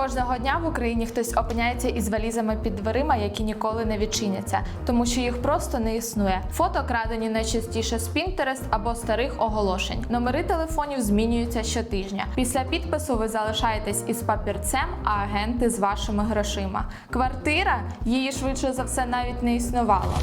Кожного дня в Україні хтось опиняється із валізами під дверима, які ніколи не відчиняться, тому що їх просто не існує. Фото крадені найчастіше з Pinterest або старих оголошень. Номери телефонів змінюються щотижня. Після підпису ви залишаєтесь із папірцем, а агенти з вашими грошима. Квартира її швидше за все навіть не існувало.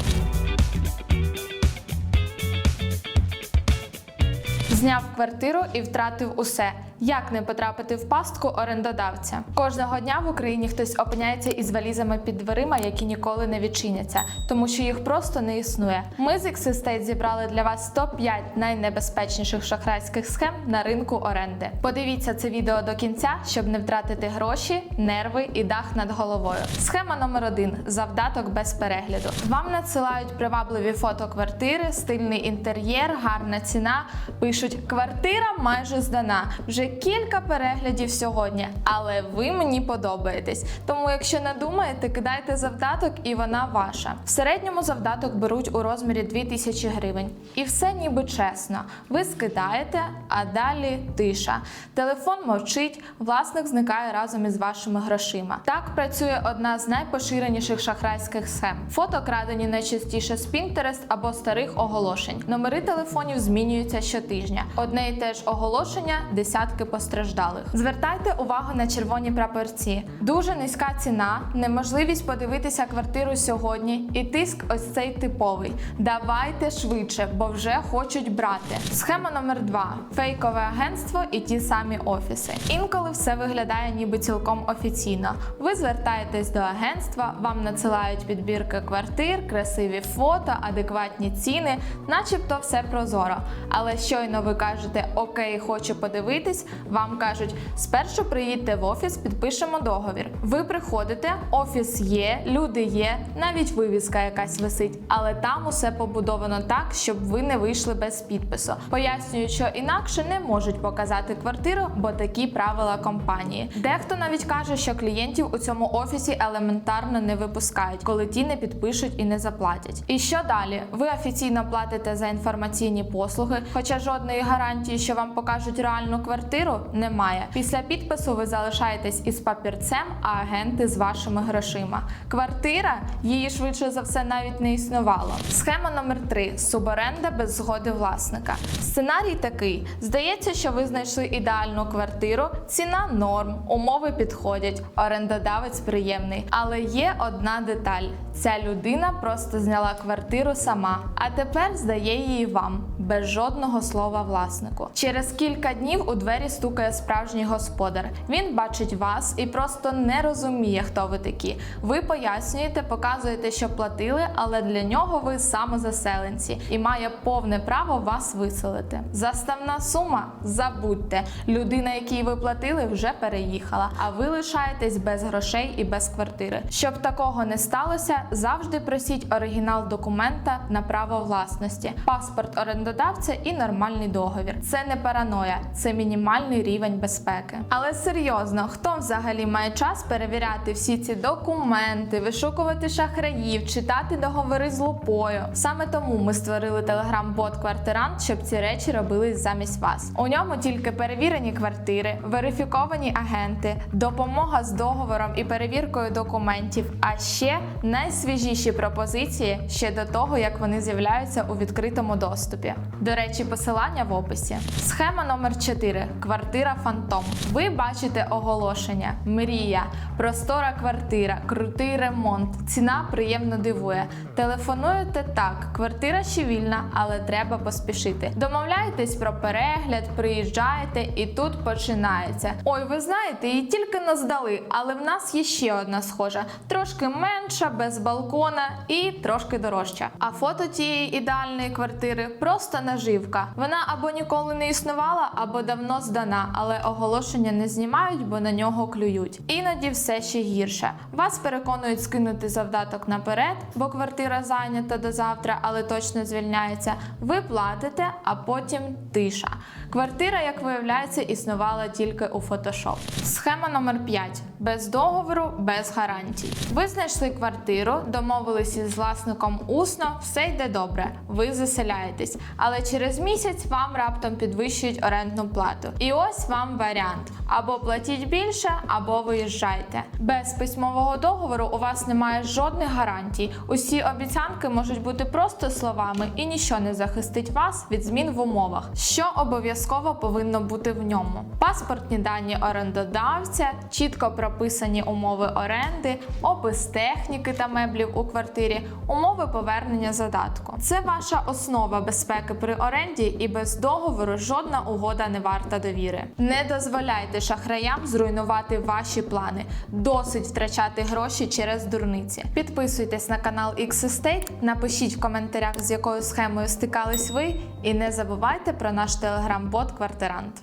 Зняв квартиру і втратив усе. Як не потрапити в пастку орендодавця? Кожного дня в Україні хтось опиняється із валізами під дверима, які ніколи не відчиняться, тому що їх просто не існує. Ми з Xestate зібрали для вас топ-5 найнебезпечніших шахрайських схем на ринку оренди. Подивіться це відео до кінця, щоб не втратити гроші, нерви і дах над головою. Схема номер один завдаток без перегляду. Вам надсилають привабливі фото квартири, стильний інтер'єр, гарна ціна. Пишуть, квартира майже здана. Вже кілька переглядів сьогодні, але ви мені подобаєтесь. Тому, якщо надумаєте, кидайте завдаток, і вона ваша. В середньому завдаток беруть у розмірі 2000 гривень. І все ніби чесно. Ви скидаєте, а далі тиша. Телефон мовчить, власник зникає разом із вашими грошима. Так працює одна з найпоширеніших шахрайських схем. Фото крадені найчастіше з Pinterest або старих оголошень. Номери телефонів змінюються щотижня. Одне і те ж оголошення десятки постраждалих. Звертайте увагу на червоні прапорці. Дуже низька ціна, неможливість подивитися квартиру сьогодні і тиск ось цей типовий. Давайте швидше, бо вже хочуть брати. Схема номер два: фейкове агентство і ті самі офіси. Інколи все виглядає ніби цілком офіційно. Ви звертаєтесь до агентства, вам надсилають підбірки квартир, красиві фото, адекватні ціни, начебто все прозоро. Але щойно ви кажете Окей, хочу подивитись, вам кажуть, спершу приїдьте в офіс, підпишемо договір. Ви приходите, офіс є, люди є, навіть вивіска якась висить, але там усе побудовано так, щоб ви не вийшли без підпису. Пояснюють, що інакше не можуть показати квартиру, бо такі правила компанії. Дехто навіть каже, що клієнтів у цьому офісі елементарно не випускають, коли ті не підпишуть і не заплатять. І що далі? Ви офіційно платите за інформаційні послуги, хоча жодної гарантії, що вам покажуть реальну квартиру, немає. Після підпису ви залишаєтесь із папірцем, а агенти з вашими грошима. Квартира її швидше за все навіть не існувало. Схема номер 3 суборенда без згоди власника. Сценарій такий: здається, що ви знайшли ідеальну квартиру, ціна норм, умови підходять, орендодавець приємний. Але є одна деталь: ця людина просто зняла квартиру сама, а тепер здає її вам без жодного слова власнику. Через кілька днів у двері стукає справжній господар. Він бачить вас і просто не розуміє, хто ви такі. Ви пояснюєте, показуєте, що платили, але для нього ви самозаселенці і має повне право вас виселити. Заставна сума забудьте. Людина, якій ви платили, вже переїхала, а ви лишаєтесь без грошей і без квартири. Щоб такого не сталося, завжди просіть оригінал документа на право власності, паспорт орендодавця і нормальний договір. Це не параноя, це мінімальний рівень безпеки. Але серйозно, хто взагалі має час перевіряти всі ці документи, вишукувати шахраїв, читати договори з лупою? Саме тому ми створили телеграм-бот квартирант, щоб ці речі робились замість вас. У ньому тільки перевірені квартири, верифіковані агенти, допомога з договором і перевіркою документів, а ще найсвіжіші пропозиції ще до того, як вони з'являються у відкритому доступі. До речі, посилання в описі. Схема номер 4. Квартира Фантом. Ви бачите оголошення. Мрія, простора квартира, крутий ремонт. Ціна приємно дивує. Телефонуєте так, квартира ще вільна, але треба поспішити. Домовляєтесь про перегляд, приїжджаєте, і тут починається. Ой, ви знаєте, її тільки не здали, але в нас є ще одна схожа, трошки менша, без балкона і трошки дорожча. А фото тієї ідеальної квартири просто наживка. Вона або ніколи не існувала, або давно здана, але оголошення не знімають, бо на нього клюють. Іноді все ще гірше. Вас переконують скинути завдаток наперед, бо квартира зайнята до завтра, але точно звільняється. Ви платите, а потім тиша. Квартира, як виявляється, існувала тільки у Photoshop. Схема номер 5. Без договору, без гарантій. Ви знайшли квартиру, домовилися з власником усно, все йде добре. Ви заселяєтесь. Але через місяць вам раптом підвищують орендну плату. І ось вам варіант: або платіть більше, або виїжджайте. Без письмового договору у вас немає жодних гарантій. Усі обіцянки можуть бути просто словами, і ніщо не захистить вас від змін в умовах. Що обов'язково повинно бути в ньому: паспортні дані орендодавця, чітко прописані умови оренди, опис техніки та меблів у квартирі, умови повернення задатку. Це ваша основа безпеки при оренді, і без договору жодна угода не варта довіри. Не дозволяйте шахраям зруйнувати ваші плани. Досить втрачати гроші через дурниці. Підписуйтесь на канал X-Estate, напишіть в коментарях, з якою схемою стикались ви, і не забувайте про наш телеграм-бот Квартирант.